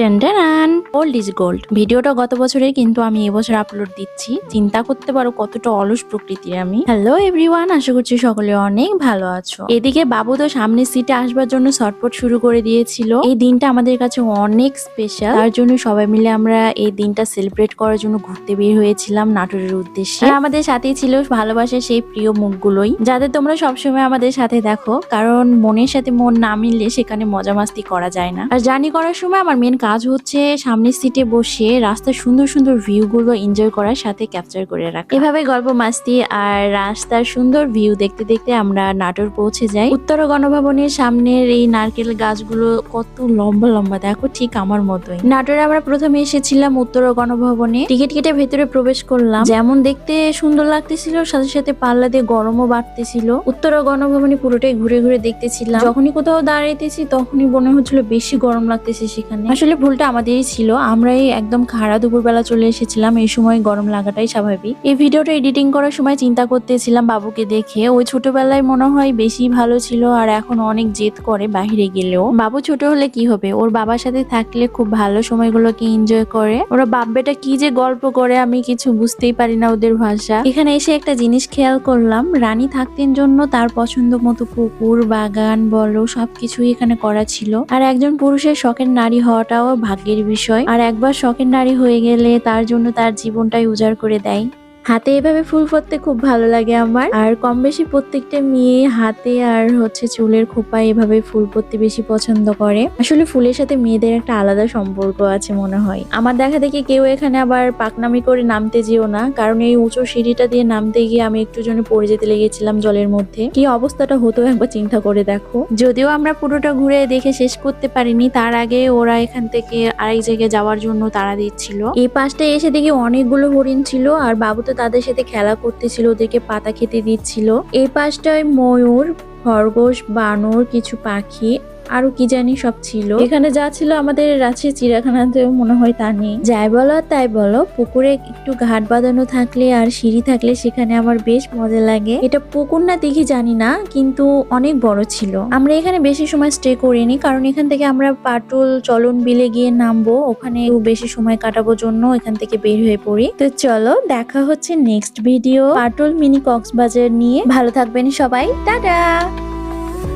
Is gold গত বছরের কিন্তু আমি এবছর আপলোড দিচ্ছি। চিন্তা করতে পারো কতটা অলস আমি। হ্যালো এভরিওয়ান আশা করছি সকলে অনেক ভালো আছো। এদিকে বাবু তো সামনের সিটে আসবার জন্য শুরু করে দিয়েছিল। এই দিনটা আমাদের কাছে অনেক স্পেশাল তার জন্য সবাই মিলে আমরা এই দিনটা সেলিব্রেট করার জন্য ঘুরতে বের হয়েছিলাম নাটোরের উদ্দেশ্যে। আমাদের সাথেই ছিল ভালোবাসার সেই প্রিয় মুখগুলোই। যাদের তোমরা সবসময় আমাদের সাথে দেখো, কারণ মনের সাথে মন না মিললে সেখানে মজা মাস্তি করা যায় না। আর জার্নি করার সময় আমার মেন কাজ হচ্ছে সামনের সিটে বসে রাস্তার সুন্দর সুন্দর ভিউ গুলো এনজয় করার সাথে ক্যাপচার করে রাখা। এভাবে গল্প মাস্তি আর রাস্তার সুন্দর ভিউ দেখতে দেখতে আমরা নাটোর পৌঁছে যাই। উত্তর গণভবনের সামনের এই নারকেল গাছগুলো কত লম্বা লম্বা, দেখো ঠিক আমার মতোই। নাটোরে আমরা প্রথমে এসেছিলাম উত্তর গণভবনে। টিকিট কেটে ভেতরে প্রবেশ করলাম। যেমন দেখতে সুন্দর লাগতেছিল, সাথে সাথে পাল্লা দিয়ে গরমও বাড়তেছিল। উত্তর গণভবনে পুরোটাই ঘুরে ঘুরে দেখতেছিলাম। যখনই কোথাও দাঁড়াইতেছি, তখনই মনে হচ্ছিল বেশি গরম লাগতেছে সেখানে। আসলে ভুলটা আমাদেরই ছিল। আমরাই একদম খাড়া দুপুরবেলা চলে এসেছিলাম। এই সময় গরম লাগাটাই স্বাভাবিক। এই ভিডিওটা এডিটিং করার সময় চিন্তা করতেছিলাম বাবুকে দেখে। ওই ছোটবেলায় মনে হয় বেশি ভালো ছিল আর এখন অনেক জেদ করে বাইরে গেলেও। বাবু ছোট হলে কি হবে? ওর বাবার সাথে থাকলে খুব ভালো সময়গুলোকে এনজয় করে। ওরা বাপ বেটা কি যে গল্প করে আমি কিছু বুঝতেই পারি না ওদের ভাষা। এখানে এসে একটা জিনিস খেয়াল করলাম। রানী থাকতেন জন্য তার পছন্দ মতো পুকুর বাগান, বলো, সবকিছুই এখানে করা ছিল। আর একজন পুরুষের শখের নারী হওয়াটাও ভাগ্যের বিষয়। আর একবার শখের নারী হয়ে গেলে তার জন্য তার জীবনটাই উজাড় করে দেয়। হাতে এভাবে ফুল পরতে খুব ভালো লাগে আমার। আর কম বেশি প্রত্যেকটা মেয়ে হাতে আর হচ্ছে চুলের খোপায় এভাবে ফুল পরতে বেশি পছন্দ করে। আসলে ফুলের সাথে মেয়েদের একটা আলাদা সম্পর্ক আছে মনে হয়। আমার দেখা দেখি কেউ এখানে আবার পাকনামি করে নামতে যেও না। কারণ এই উঁচু সিঁড়িটা দিয়ে নামতে গিয়ে আমি একটু জন্য পড়ে যেতে লেগেছিলাম জলের মধ্যে। কি অবস্থাটা হতো একবার চিন্তা করে দেখো। যদিও আমরা পুরোটা ঘুরে দেখে শেষ করতে পারিনি, তার আগে ওরা এখান থেকে আরেক জায়গায় যাওয়ার জন্য তাড়া দিচ্ছিল। এই পাশটায় এসে দেখি অনেকগুলো হরিণ ছিল, আর বাবু তো তাদের সাথে খেলা করতেছিল, ওদেরকে পাতা খেতে দিচ্ছিল। এই পাশটায় ময়ূর, খরগোশ, বানর, কিছু পাখি আরও কি জানি সব ছিল। এখানে যা ছিল আমাদের রাজশাহী চিড়িয়াখানাতেও মনে হয় তা নেই। যাই বলো তাই বলো, পুকুরে একটু ঘাট বাঁধানো থাকলে আর সিঁড়ি থাকলে সেখানে আমার বেশ মজা লাগে। এটা পুকুর না দেখি জানি না, কিন্তু অনেক বড় ছিল। আমরা এখানে বেশি সময় স্টে করিনি, কারণ এখান থেকে আমরা পাটুল চলন বিলে গিয়ে নামবো। ওখানে বেশি সময় কাটাবো জন্য এখান থেকে বের হয়ে পড়ি। তো চলো, দেখা হচ্ছে next video Patul mini Cox's Bazar নিয়ে। ভালো থাকবেন সবাই। টাটা!